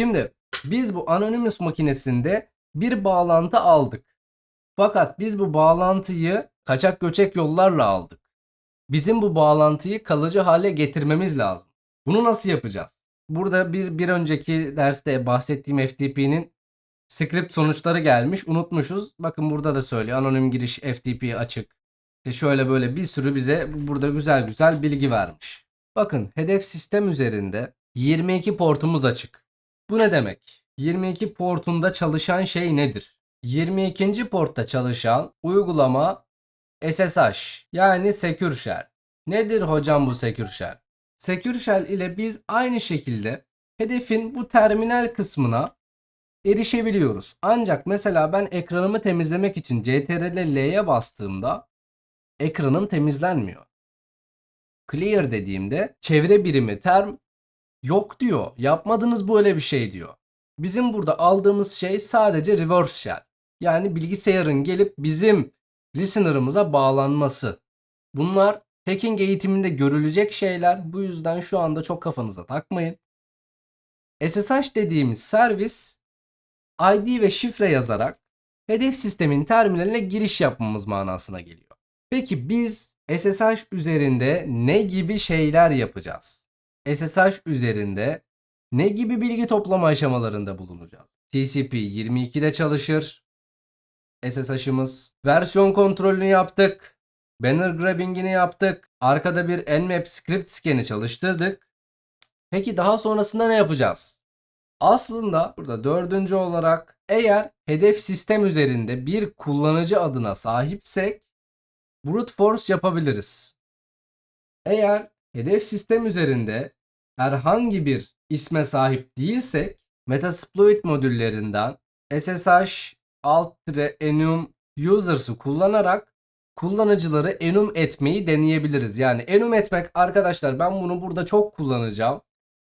Şimdi biz bu Anonymous makinesinde bir bağlantı aldık. Fakat biz bu bağlantıyı kaçak göçek yollarla aldık. Bizim bu bağlantıyı kalıcı hale getirmemiz lazım. Bunu nasıl yapacağız? Burada bir, bir önceki derste bahsettiğim FTP'nin script sonuçları gelmiş. Unutmuşuz. Bakın burada da söylüyor. Anonim giriş FTP açık. İşte şöyle böyle bir sürü bize burada güzel güzel bilgi vermiş. Bakın hedef sistem üzerinde 22 portumuz açık. Bu ne demek? 22 portunda çalışan şey nedir? 22. portta çalışan uygulama SSH yani Secure Shell. Nedir hocam bu Secure Shell? Secure Shell ile biz aynı şekilde hedefin bu terminal kısmına erişebiliyoruz. Ancak mesela ben ekranımı temizlemek için CTRL L'ye bastığımda ekranım temizlenmiyor. Clear dediğimde çevre birimi term yok diyor. Yapmadınız böyle bir şey diyor. Bizim burada aldığımız şey sadece reverse shell. Yani bilgisayarın gelip bizim listener'ımıza bağlanması. Bunlar hacking eğitiminde görülecek şeyler. Bu yüzden şu anda çok kafanıza takmayın. SSH dediğimiz servis ID ve şifre yazarak hedef sistemin terminaline giriş yapmamız manasına geliyor. Peki biz SSH üzerinde ne gibi şeyler yapacağız? SSH üzerinde ne gibi bilgi toplama aşamalarında bulunacağız? TCP 22'de çalışır. SSH'ımız. Versiyon kontrolünü yaptık. Banner grabbing'ini yaptık. Arkada bir nmap script scan'i çalıştırdık. Peki daha sonrasında ne yapacağız? Aslında burada dördüncü olarak eğer hedef sistem üzerinde bir kullanıcı adına sahipsek brute force yapabiliriz. Eğer hedef sistem üzerinde herhangi bir isme sahip değilsek Metasploit modüllerinden SSH alt enum users'ı kullanarak kullanıcıları enum etmeyi deneyebiliriz. Yani enum etmek arkadaşlar ben bunu burada çok kullanacağım.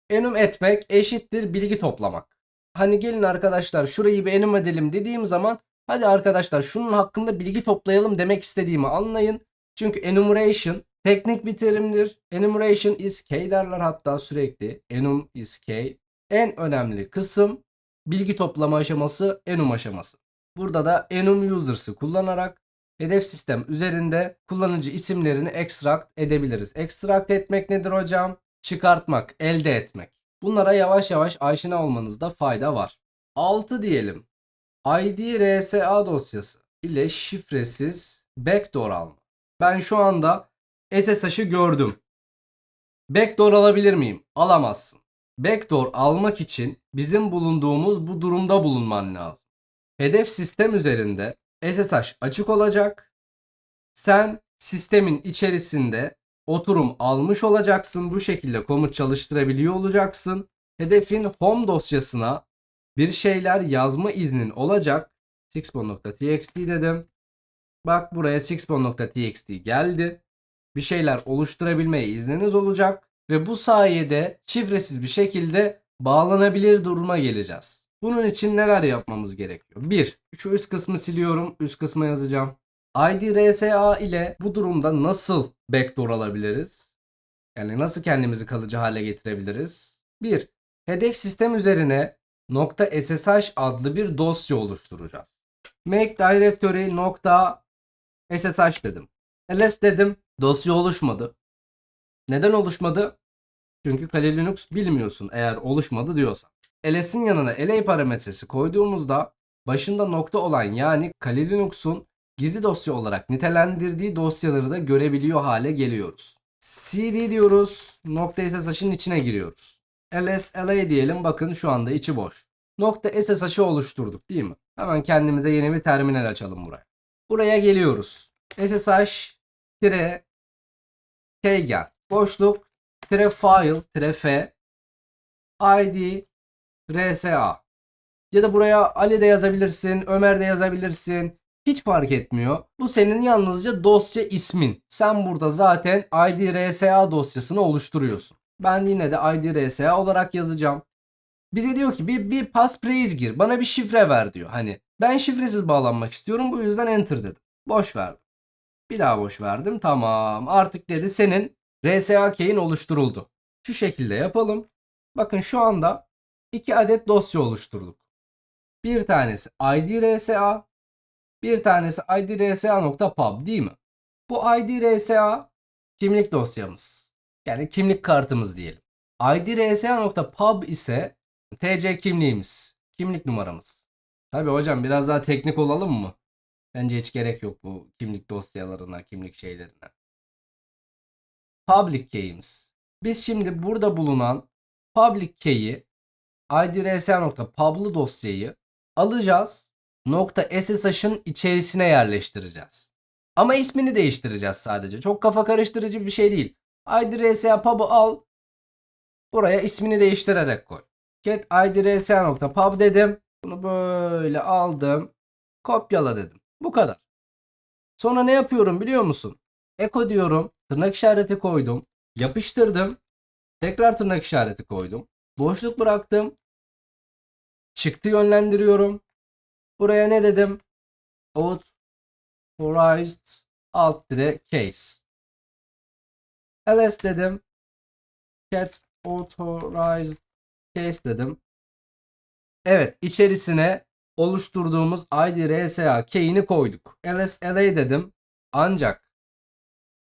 Enum etmek eşittir bilgi toplamak. Hani gelin arkadaşlar şurayı bir enum edelim dediğim zaman hadi arkadaşlar şunun hakkında bilgi toplayalım demek istediğimi anlayın. Çünkü enumeration teknik bir terimdir. Enumeration is key derler hatta sürekli. Enum is key. En önemli kısım bilgi toplama aşaması enum aşaması. Burada da enum users'ı kullanarak hedef sistem üzerinde kullanıcı isimlerini extract edebiliriz. Extract etmek nedir hocam? Çıkartmak, elde etmek. Bunlara yavaş yavaş aşina olmanızda fayda var. 6 diyelim. ID RSA dosyası ile şifresiz backdoor alma. Ben şu anda SSH'ı gördüm. Backdoor alabilir miyim? Alamazsın. Backdoor almak için bizim bulunduğumuz bu durumda bulunman lazım. Hedef sistem üzerinde SSH açık olacak. Sen sistemin içerisinde oturum almış olacaksın. Bu şekilde komut çalıştırabiliyor olacaksın. Hedefin home dosyasına bir şeyler yazma iznin olacak. sixbon.txt dedim. Bak buraya sixbon.txt geldi. Bir şeyler oluşturabilmeye izniniz olacak ve bu sayede şifresiz bir şekilde bağlanabilir duruma geleceğiz. Bunun için neler yapmamız gerekiyor? 1. Şu üst kısmı siliyorum. Üst kısma yazacağım. ID RSA ile bu durumda nasıl backdoor alabiliriz? Yani nasıl kendimizi kalıcı hale getirebiliriz? 1. Hedef sistem üzerine .ssh adlı bir dosya oluşturacağız. Make directory SSH dedim. ls dedim. Dosya oluşmadı. Neden oluşmadı? Çünkü Kali Linux bilmiyorsun eğer oluşmadı diyorsan. ls'in yanına la parametresi koyduğumuzda başında nokta olan yani Kali Linux'un gizli dosya olarak nitelendirdiği dosyaları da görebiliyor hale geliyoruz. cd diyoruz. Nokta SSH'ın içine giriyoruz. ls la diyelim bakın şu anda içi boş. Nokta SSH'ı oluşturduk değil mi? Hemen kendimize yeni bir terminal açalım buraya. Buraya geliyoruz. SSH tire kgen boşluk tire file tire f id rsa ya da buraya Ali de yazabilirsin, Ömer de yazabilirsin. Hiç fark etmiyor. Bu senin yalnızca dosya ismin. Sen burada zaten id rsa dosyasını oluşturuyorsun. Ben yine de id rsa olarak yazacağım. Bize diyor ki bir, bir passphrase gir. Bana bir şifre ver diyor. Hani ben şifresiz bağlanmak istiyorum. Bu yüzden enter dedim. Boş verdim. Bir daha boş verdim. Tamam. Artık dedi senin RSA key'in oluşturuldu. Şu şekilde yapalım. Bakın şu anda iki adet dosya oluşturduk. Bir tanesi IDRSA, bir tanesi idrsa.pub değil mi? Bu idrsa kimlik dosyamız. Yani kimlik kartımız diyelim. idrsa.pub ise TC kimliğimiz, kimlik numaramız. Tabi hocam biraz daha teknik olalım mı? Bence hiç gerek yok bu kimlik dosyalarına, kimlik şeylerine. Public key'imiz. Biz şimdi burada bulunan public key'i idrsa.pub'lı dosyayı alacağız. SSH'ın içerisine yerleştireceğiz. Ama ismini değiştireceğiz sadece. Çok kafa karıştırıcı bir şey değil. idrsa pub'ı al. Buraya ismini değiştirerek koy. Get idrsa.pub dedim. Bunu böyle aldım. Kopyala dedim. Bu kadar. Sonra ne yapıyorum biliyor musun? Eko diyorum. Tırnak işareti koydum. Yapıştırdım. Tekrar tırnak işareti koydum. Boşluk bıraktım. Çıktı yönlendiriyorum. Buraya ne dedim? Authorized alt dire case. ls dedim. Get authorized case dedim. Evet içerisine oluşturduğumuz ID key'ini koyduk. LSLA dedim. Ancak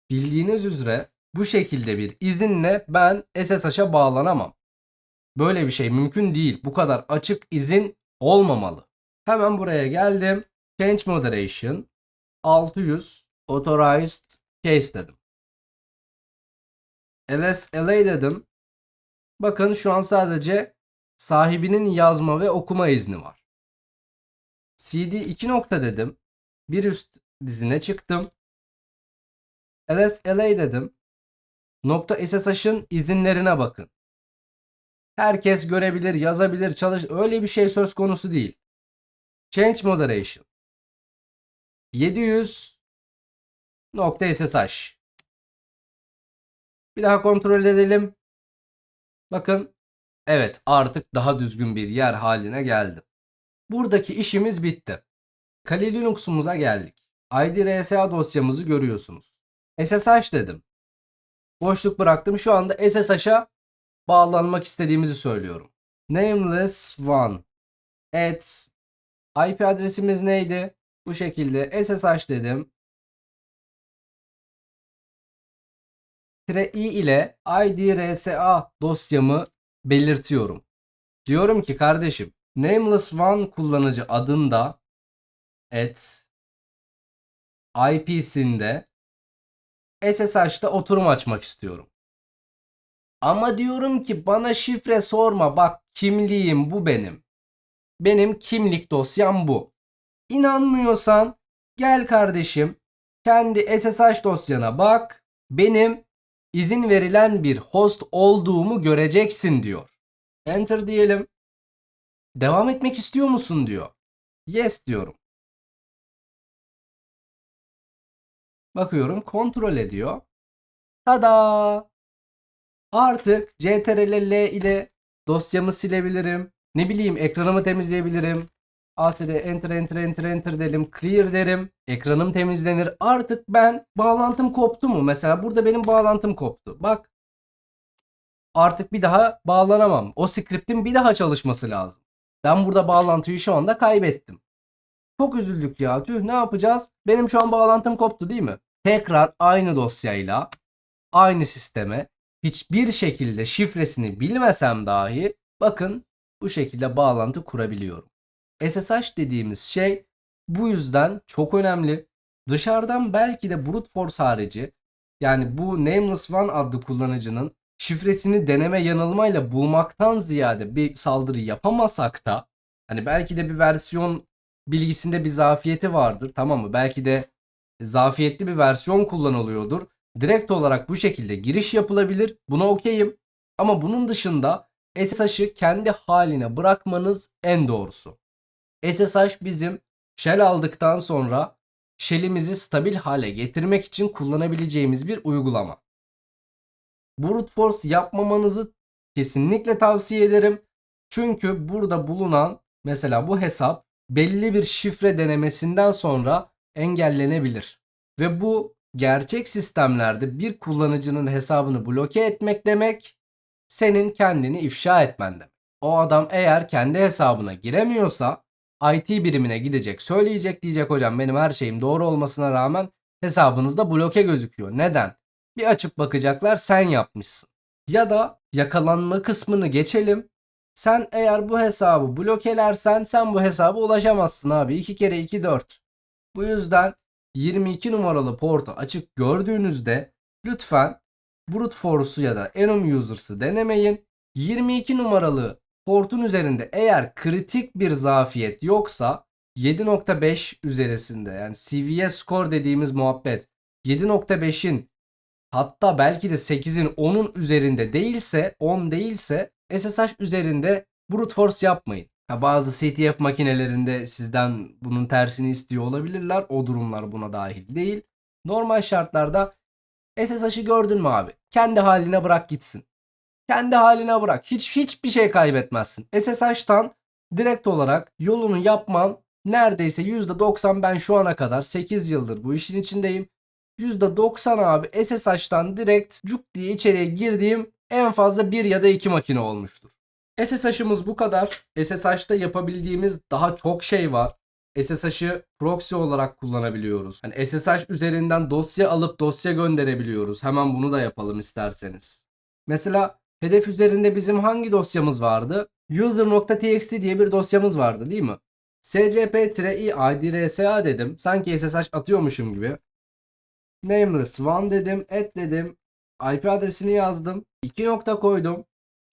bildiğiniz üzere bu şekilde bir izinle ben SSH'a bağlanamam. Böyle bir şey mümkün değil. Bu kadar açık izin olmamalı. Hemen buraya geldim. Change Moderation 600 Authorized Case dedim. LSLA dedim. Bakın şu an sadece sahibinin yazma ve okuma izni var. CD 2 nokta dedim. Bir üst dizine çıktım. LSLA dedim. Nokta SSH'ın izinlerine bakın. Herkes görebilir, yazabilir, çalış. Öyle bir şey söz konusu değil. Change Moderation. 700 nokta SSH. Bir daha kontrol edelim. Bakın. Evet artık daha düzgün bir yer haline geldim. Buradaki işimiz bitti. Kali Linux'umuza geldik. IDRSA dosyamızı görüyorsunuz. SSH dedim. Boşluk bıraktım. Şu anda SSH'a bağlanmak istediğimizi söylüyorum. Nameless one at IP adresimiz neydi? Bu şekilde SSH dedim. i ile IDRSA dosyamı belirtiyorum. Diyorum ki kardeşim Nameless One kullanıcı adında at IP'sinde SSH'da oturum açmak istiyorum. Ama diyorum ki bana şifre sorma bak kimliğim bu benim. Benim kimlik dosyam bu. İnanmıyorsan gel kardeşim kendi SSH dosyana bak. Benim izin verilen bir host olduğumu göreceksin diyor. Enter diyelim. Devam etmek istiyor musun diyor. Yes diyorum. Bakıyorum kontrol ediyor. Tada! Artık CTRL L ile dosyamı silebilirim. Ne bileyim ekranımı temizleyebilirim. ASD enter enter enter enter derim. Clear derim. Ekranım temizlenir. Artık ben bağlantım koptu mu? Mesela burada benim bağlantım koptu. Bak. Artık bir daha bağlanamam. O script'in bir daha çalışması lazım. Ben burada bağlantıyı şu anda kaybettim. Çok üzüldük ya. Tüh ne yapacağız? Benim şu an bağlantım koptu değil mi? Tekrar aynı dosyayla aynı sisteme hiçbir şekilde şifresini bilmesem dahi bakın bu şekilde bağlantı kurabiliyorum. SSH dediğimiz şey bu yüzden çok önemli. Dışarıdan belki de brute force harici yani bu Nameless One adlı kullanıcının şifresini deneme yanılmayla bulmaktan ziyade bir saldırı yapamasak da hani belki de bir versiyon bilgisinde bir zafiyeti vardır tamam mı? Belki de zafiyetli bir versiyon kullanılıyordur. Direkt olarak bu şekilde giriş yapılabilir. Buna okeyim. Ama bunun dışında SSH'ı kendi haline bırakmanız en doğrusu. SSH bizim shell aldıktan sonra shell'imizi stabil hale getirmek için kullanabileceğimiz bir uygulama. Brute force yapmamanızı kesinlikle tavsiye ederim. Çünkü burada bulunan mesela bu hesap belli bir şifre denemesinden sonra engellenebilir. Ve bu gerçek sistemlerde bir kullanıcının hesabını bloke etmek demek senin kendini ifşa etmen demek. O adam eğer kendi hesabına giremiyorsa IT birimine gidecek söyleyecek diyecek hocam benim her şeyim doğru olmasına rağmen hesabınızda bloke gözüküyor. Neden? Bir açıp bakacaklar sen yapmışsın. Ya da yakalanma kısmını geçelim. Sen eğer bu hesabı blokelersen sen bu hesaba ulaşamazsın abi. 2 kere 2 4. Bu yüzden 22 numaralı portu açık gördüğünüzde lütfen brute force'u ya da enum users'ı denemeyin. 22 numaralı portun üzerinde eğer kritik bir zafiyet yoksa 7.5 üzerisinde yani CVS score dediğimiz muhabbet 7.5'in hatta belki de 8'in 10'un üzerinde değilse 10 değilse SSH üzerinde brute force yapmayın. Ha, bazı CTF makinelerinde sizden bunun tersini istiyor olabilirler. O durumlar buna dahil değil. Normal şartlarda SSH'ı gördün mü abi? Kendi haline bırak gitsin. Kendi haline bırak. Hiç hiçbir şey kaybetmezsin. SSH'tan direkt olarak yolunu yapman neredeyse %90 ben şu ana kadar 8 yıldır bu işin içindeyim. %90 abi SSH'tan direkt cuk diye içeriye girdiğim en fazla bir ya da iki makine olmuştur. SSH'ımız bu kadar. SSH'ta yapabildiğimiz daha çok şey var. SSH'ı proxy olarak kullanabiliyoruz. Yani SSH üzerinden dosya alıp dosya gönderebiliyoruz. Hemen bunu da yapalım isterseniz. Mesela hedef üzerinde bizim hangi dosyamız vardı? user.txt diye bir dosyamız vardı değil mi? scp-i idrsa dedim. Sanki SSH atıyormuşum gibi. Nameless one dedim. Et dedim. IP adresini yazdım. 2 nokta koydum.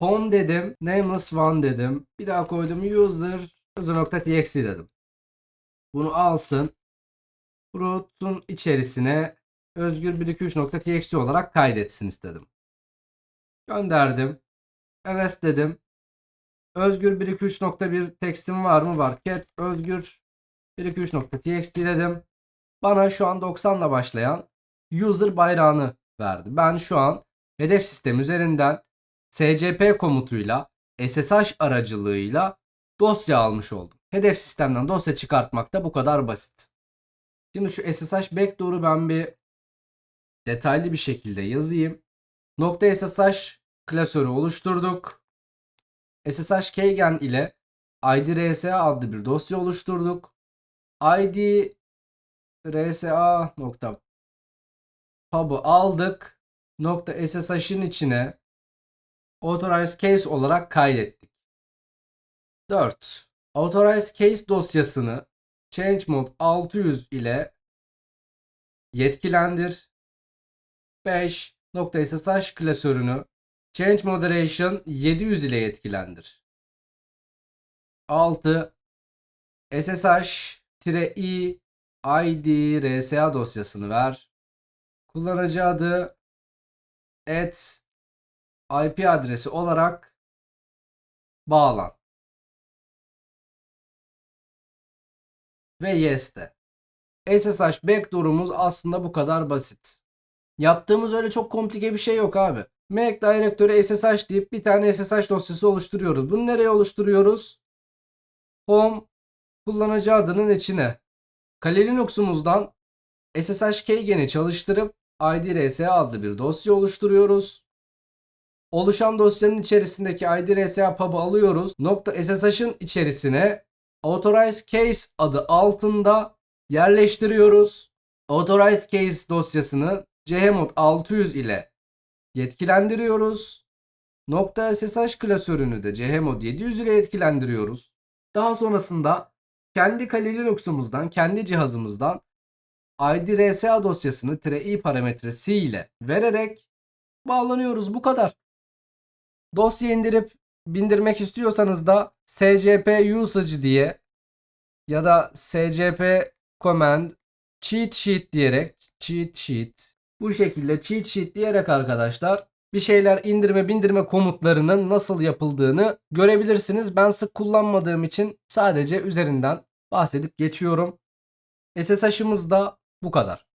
Home dedim. Nameless one dedim. Bir daha koydum. User user.txt dedim. Bunu alsın. Root'un içerisine özgür123.txt olarak kaydetsin istedim. Gönderdim. Evet dedim. Özgür 123.1 tekstim var mı? Var. Cat özgür 123.txt dedim. Bana şu an 90 ile başlayan user bayrağını verdi. Ben şu an hedef sistem üzerinden scp komutuyla SSH aracılığıyla dosya almış oldum. Hedef sistemden dosya çıkartmak da bu kadar basit. Şimdi şu SSH backdoor'u ben bir detaylı bir şekilde yazayım. Nokta SSH klasörü oluşturduk. SSH keygen ile IDRSA adlı bir dosya oluşturduk. ID RSA nokta pub'ı aldık. Nokta SSH'ın içine authorized case olarak kaydettik. 4. Authorized case dosyasını change mode 600 ile yetkilendir. 5. Nokta SSH klasörünü change moderation 700 ile yetkilendir. 6. SSH-i ID RSA dosyasını ver. Kullanıcı adı et IP adresi olarak bağlan. Ve yes de. SSH backdoor'umuz aslında bu kadar basit. Yaptığımız öyle çok komplike bir şey yok abi. Mac direktörü SSH deyip bir tane SSH dosyası oluşturuyoruz. Bunu nereye oluşturuyoruz? Home kullanıcı adının içine. Kali Linux'umuzdan SSH keygen'i çalıştırıp IDRSA adlı bir dosya oluşturuyoruz. Oluşan dosyanın içerisindeki IDRSA pub'ı alıyoruz. SSH'ın içerisine Authorized Case adı altında yerleştiriyoruz. Authorized Case dosyasını chmod 600 ile yetkilendiriyoruz. SSH klasörünü de chmod 700 ile yetkilendiriyoruz. Daha sonrasında kendi Kali Linux'umuzdan, kendi cihazımızdan IDRSA dosyasını -i parametresi ile vererek bağlanıyoruz. Bu kadar. Dosya indirip bindirmek istiyorsanız da scp usage diye ya da scp command cheat sheet diyerek cheat sheet bu şekilde cheat sheet diyerek arkadaşlar bir şeyler indirme bindirme komutlarının nasıl yapıldığını görebilirsiniz. Ben sık kullanmadığım için sadece üzerinden bahsedip geçiyorum. SSH'ımız da bu kadar.